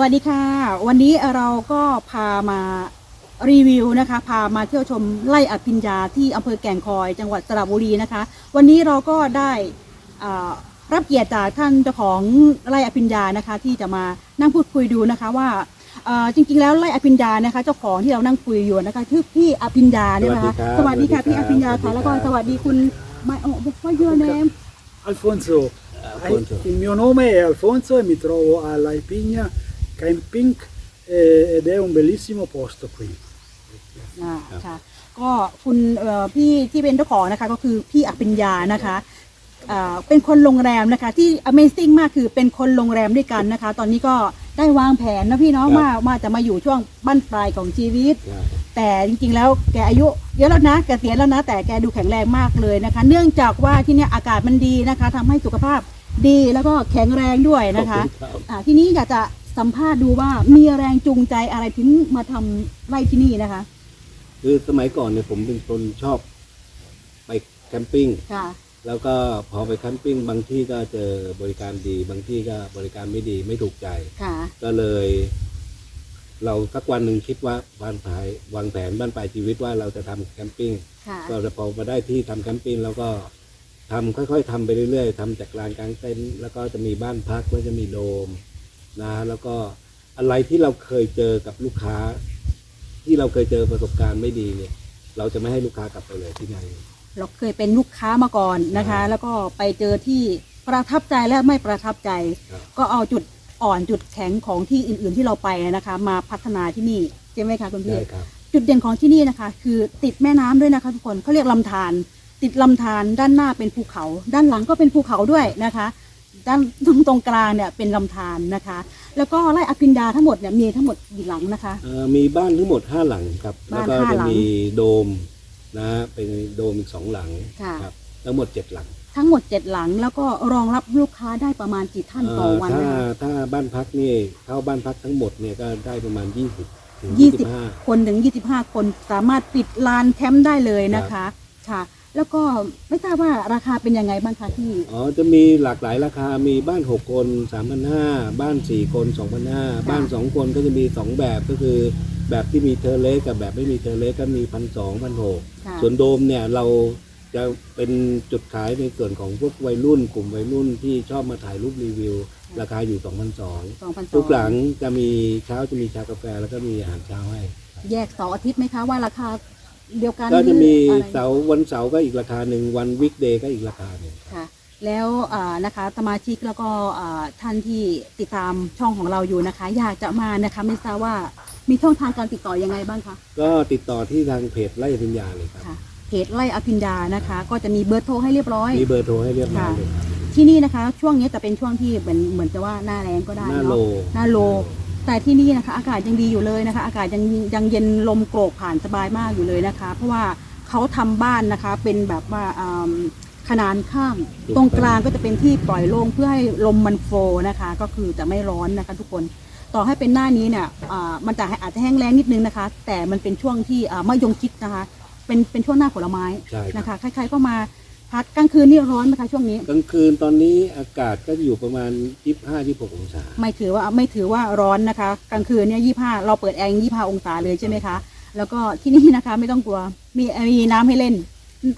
วัสดีค่ะ วันนี้เราก็พามารีวิวนะคะ พามาเที่ยวชมไร่อภิญญาที่อำเภอแก่งคอย จังหวัดสระบุรีนะคะ วันนี้เราก็ได้อ่ารับเกียรติจากท่านเจ้าของไร่อภิญญานะคะ ที่จะมานั่งพูดคุยดูนะคะว่าเอ่อจริงๆแล้วไร่อภิญญานะคะ เจ้าของที่เรานั่งคุยอยู่นะคะชื่อพี่อภิญญาเนี่ยนะคะสวัสดีครับพี่อภิญญาสวัค่ะสดีครับแล้วก็สวัสดีคุณไม่โอ้ว่าเยอะแนม Alfonso, Alfonso. il mio nome è Alfonso e mi trovo alla Ipigna Camping eh, ed è un bellissimo posto qui. อ่าค่ะก็คุณเอ่อพี่ที่เป็นเจ้าของนะคะก็คือพี่อภิญญานะคะอ่าเป็นคนโรงแรมนะคะที่ Amazing มากคือเป็นคนโรงแรมด้วยกันนะคะ ตอนนี้ก็ได้วางแผนนะพี่เนาะครับ ว่าว่าจะมาอยู่ช่วงบั้นปลายของชีวิตครับแต่จริงๆแล้วแกอายุเยอะแล้วนะแกเสียแล้วนะ แต่แกดูแข็งแรงมากเลยนะคะ เนื่องจากว่าที่เนี่ยอากาศมันดีนะคะทำให้สุขภาพดีแล้วก็แข็งแรงด้วยนะคะขอบคุณครับอ่าทีนี้อยากจะ สัมภาษณ์ดูว่ามีแรงจูงใจอะไรถึงมาทำไร่ที่นี่นะคะ คือสมัยก่อนเนี่ยผมเป็นคนชอบไปแคมปิ้ง ค่ะ แล้วก็พอไปแคมปิ้งบางที่ก็เจอบริการดี บางที่ก็บริการไม่ดีไม่ถูกใจ ค่ะ ก็เลย เราสักวันหนึ่งคิดว่าบ้านปลายวางแผนบ้านปลายชีวิตว่าเราจะทำแคมปิ้ง ค่ะ ก็จะพอมาได้ที่ทำแคมปิ้งแล้วก็ทำค่อยๆทำไปเรื่อยๆทำจากลานกลางเต็นท์แล้วก็จะมีบ้านพักแล้วจะมีโดม นะแล้วก็อะไรที่เราเคยเจอกับลูกค้า ที่เราเคยเจอประสบการณ์ไม่ดีเนี่ย เราจะไม่ให้ลูกค้ากลับไปเลยที่ไหน เราเคยเป็นลูกค้ามาก่อนนะคะครับแล้วก็ไปเจอที่ประทับใจและไม่ประทับใจ ครับก็เอาจุดอ่อนจุดแข็งของที่อื่น ๆ ที่เราไปนะคะ มาพัฒนาที่นี่ใช่ไหมคะคุณพี่ ได้ครับ จุดเด่นของที่นี่นะคะ คือติดแม่น้ำด้วยนะคะทุกคนเขาเรียกลำธารติดลำธารด้านหน้าเป็นภูเขา ด้านหลังก็เป็นภูเขาด้วยนะคะ ด้านตรงตรงกลางเนี่ยเป็นลำธารนะคะ แล้วก็ไร่อภินดาทั้งหมดเนี่ยมีทั้งหมดกี่หลังนะคะ เอ่อมีบ้านทั้งหมดห้าหลังครับแล้วบ้านก็ห้าจะหลัง มีโดมนะเป็นโดมอีกสองหลังค่ะ ครับทั้งหมดเจ็ดหลังทั้งหมดเจ็ดหลัง แล้วก็รองรับลูกค้าได้ประมาณกี่ท่านต่อวันเอ่อนะถ้าคะถ้าบ้านพักนี่เข้าบ้านพักทั้งหมดเนี่ยก็ได้ประมาณยี่สิบถึงยี่ยี่สิสิบบห้า คนถึง 25 คนสามารถปิดลานแคมป์ได้เลยนะคะ ค่ะ แล้วก็ไม่ทราบว่าราคาเป็นยังไงบ้างคะที่อ๋อจะมีหลากหลายราคา มีบ้าน 6 คน 3,500 บ้าน 4 คน 2,500 บ้าน 2 คนก็จะมี 2 แบบก็คือ แบบที่มีเทอร์เลสกับแบบไม่มีเทอร์เลสก็มีพันสองพันหกค่ะส่วนโดมเนี่ยเราจะเป็นจุดขายในส่วนของพวกวัยรุ่น กลุ่มวัยรุ่นที่ชอบมาถ่ายรูปรีวิว ราคาอยู่ 2,200 2,200ทุกหลังจะมีเช้าจะมีชากาแฟแล้วก็มีอาหารเช้าให้ แยกเสาร์อาทิตย์ไหมคะว่าราคา เดียวกันก็จะมีหรืออะไร เสาร์วันเสาร์ก็อีกราคาหนึ่งวันวิกเดย์ก็อีกราคาหนึ่ง ค่ะแล้วอ่านะคะสมาชิกแล้วก็อ่าท่านที่ติดตามช่องของเราอยู่นะคะ อยากจะมานะคะไม่ทราบว่ามีช่องทางการติดต่อยังไงบ้างคะก็ติดต่อที่ทางเพจไล่พิญญาเลยครับ ค่ะเพจไล่อภิญญานะคะ ก็จะมีเบอร์โทรให้เรียบร้อย มีเบอร์โทรให้เรียบร้อยเลยครับ ที่นี่นะคะ ช่วงนี้จะเป็นช่วงที่เหมือนเหมือนจะว่าหน้าแรงก็ได้หน้าโล เนาะหน้าโล แต่ที่นี่นะคะ อากาศยังดีอยู่เลยนะคะ อากาศยังยังเย็นลมโกรกผ่านสบายมากอยู่เลยนะคะ เพราะว่าเขาทำบ้านนะคะเป็นแบบว่าอ่าขนานข้าง ตรงกลางก็จะเป็นที่ปล่อยโล่งเพื่อให้ลมมันโฟลว์นะคะ ก็คือจะไม่ร้อนนะคะ ทุกคนต่อให้เป็นหน้านี้เนี่ยอ่ามันจะอาจจะแห้งแล้งนิดนึงนะคะ แต่มันเป็นช่วงที่อ่ามะยงชิดนะคะ เป็นเป็นช่วงหน้าผลไม้ใช่ครับนะคะ ใครๆก็มา พักกลางคืนนี่ร้อนไหมคะช่วงนี้ กลางคืนตอนนี้อากาศก็อยู่ประมาณ 25-26องศา ไม่ถือว่าไม่ถือว่าร้อนนะคะ กลางคืนเนี่ยยี่ห้าเราเปิดแอร์ยี่ห้าองศาเลยใช่ไหมคะ แล้วก็ที่นี่นะคะไม่ต้องกลัว มีมีน้ำให้เล่น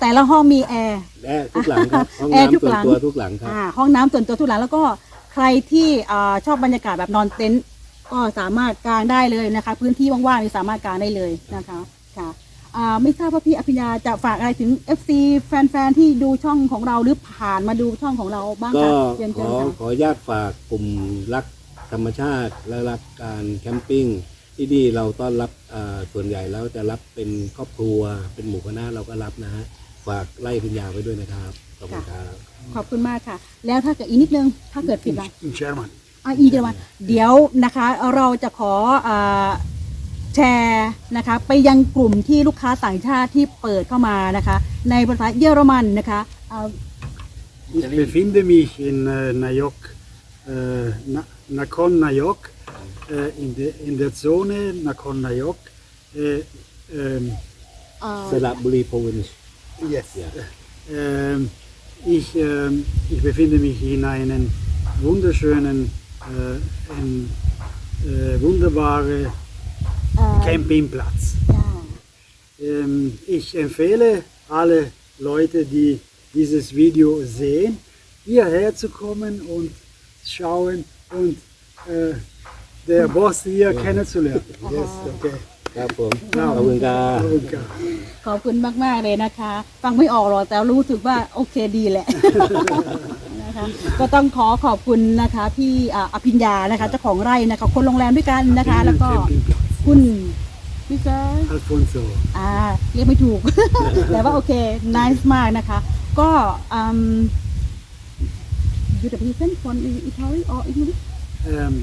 แต่ละห้องมีแอร์แอร์ทุกหลังครับห้องแอร์ทุกน้ำส่หวลันงตัวทุกหลังครับอ่าห้องน้ำส่วนตัวทุกหลังแล้วก็ใครที่อ่าชอบบรรยากาศแบบนอนเต็นท์ก็สามารถกางได้เลยนะคะ พื้นที่ว่างๆนี่สามารถกางได้เลยนะคะค่ะอ่า ไม่ทราบว่าพี่อภิญญาจะฝากอะไรถึง FC แฟนๆที่ดูช่องของเราหรือผ่านมาดูช่องของเราบ้างก็คะเชิญขเชิญอค่ะขออนุญาตฝากกลุ่มรักธรรมชาติและรักการแคมปิ้งที่นี่เราต้อนรับอ่าส่วนใหญ่แล้วจะรับเป็นครอบครัวเป็นหมู่คณะเราก็รับนะฮะฝากไล่พิญญาไว้ด้วยนะครับขอบคุณครับ ขอบคุณมากค่ะ แล้วถ้าเกิดอีกนิดนึงถ้าเกิดผิด In, ละ in German. อะอีเดียวมาเดี๋ยวนะคะ เราจะขออา แชร์นะคะไปยังกลุ่มที่ลูกค้าต่างชาติที่เปิดเข้ามานะคะในภาษาเยอรมันนะคะเอา Ich befinde mich in äh, Nayok, äh, Na Nakhon Nayok, äh, in, de, in der Zone Nakhon Nayok. Äh, ähm, เอ่อ สระบุรีโพวินส์ yes. Ja. Ähm, ich, ähm, ich befinde mich in einem wunderschönen äh, in äh, wunderbare เอ่อ Campingplatz. จ้า Ähm, ich empfehle alle Leute, die dieses Video sehen, hierher zu kommen und schauen und äh, der Boss hier kennenzulernen. Yes, okay. ครับผมขอบคุณครับ Okay. ขอบคุณมาก ๆ เลยนะคะ ฟังไม่ออกหรอกแต่รู้สึกว่าโอเคดีแหละ นะคะก็ต้องขอขอบคุณนะคะพี่อ่าอภิญญานะคะเจ้าของไร่นะคะคนโรงแรมด้วยกันนะคะ แล้วก็ Campingplatz. คุณพี่เซอร์ Alfonso. อ่าเรียกไม่ถูก แต่ว่าโอเคนิสมากนะคะ ก็อืมยูเดพีเซนคนอิตาลีอออิตาลี Ähm,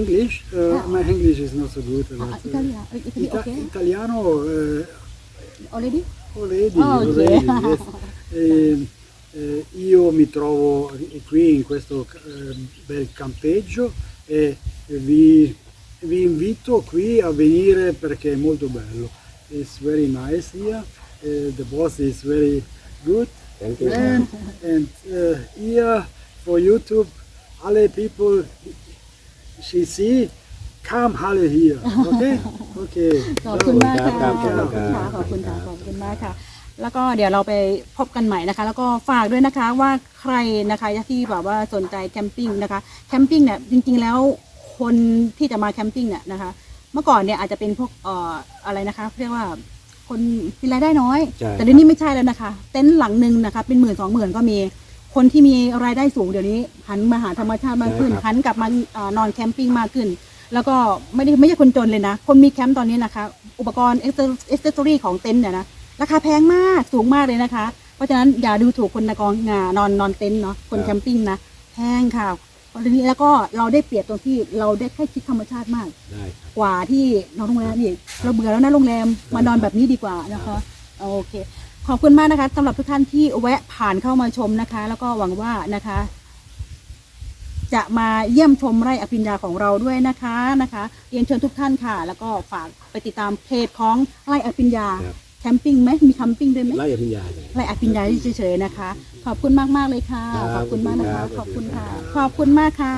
English? Äh, Ja. Mein English is not so good. อิ but, ตาลี äh, อิตาลีโอ Ita- เค italiano, äh, already already, Oh, ok. already, yes. Eh, eh, io mi trovo qui in questo eh, bel campeggio e vi, vi invito qui a venire perché è molto bello. It's very nice here. eh, the boss is very good. Thank you. And, and uh, here for YouTube, alle people she see, come alle here. Okay? Okay. ขอบคุณมากค่ะครับขครัอบบคุณค่ะคขรับอบคุณค่ะครับขอบคุณมากค่ะ แล้วก็เดี๋ยวเราไปพบกันใหม่นะคะ แล้วก็ฝากด้วยนะคะว่าใครนะคะที่แบบว่าสนใจแคมปิ้งนะคะ แคมปิ้งเนี่ยจริงๆแล้ว คนที่จะมาแคมปิ้งเนี่ยนะคะ เมื่อก่อนเนี่ยอาจจะเป็นพวกเอ่ออะไรนะคะเรียกว่าคนมีรายได้น้อย ใช่ แต่เดี๋ยวนี้ไม่ใช่แล้วนะคะ เต็นท์หลังหนึ่งนะคะ เป็นหมื่นสองหมื่นก็มี คนที่มีรายได้สูงเดี๋ยวนี้หันมาหาธรรมชาติมากขึ้น ใช่ครับ หันกลับมาเอ่อนอนแคมปิ้งมากขึ้น แล้วก็ไม่ได้ไม่ใช่คนจนเลยนะ คนมีแคมป์ตอนนี้นะคะ อุปกรณ์เอ็กซ์เซอรี่ของเต็นท์เนี่ยนะราคาแพงมากสูงมากเลยนะคะ เพราะฉะนั้นอย่าดูถูกคนในกองงานอนนอนเต็นท์เนาะคนแคมปิ้งนะแพงค่ะ เพราะฉะนี้แล้วก็เราได้เปรียบตรงที่เราได้ใกล้ชิดธรรมชาติมาก ได้ครับ กว่าที่นอนโรงแรมอีกเราเบื่อแล้วนะโรงแรมมานอนแบบนี้ดีกว่านะคะโอเค ขอบคุณมากนะคะสำหรับทุกท่านที่แวะผ่านเข้ามาชมนะคะ แล้วก็หวังว่านะคะ จะมาเยี่ยมชมไร่อภิญญาของเราด้วยนะคะนะคะเรียนเชิญทุกท่านค่ะ แล้วก็ฝากไปติดตามเพจของไร่อภิญญา ครับแค มปิ้งไหมมีแคมปิ้งด้วยไหมไล่อภิญญาเลย ไร่อภิญญาเฉยๆนะคะ ขอบคุณมากมากๆเลยค่ะ ครับขอบคุณมากนะคะ ขขออบบคุคุณณครัค่ะ บ ขอบคุณมากค่ะ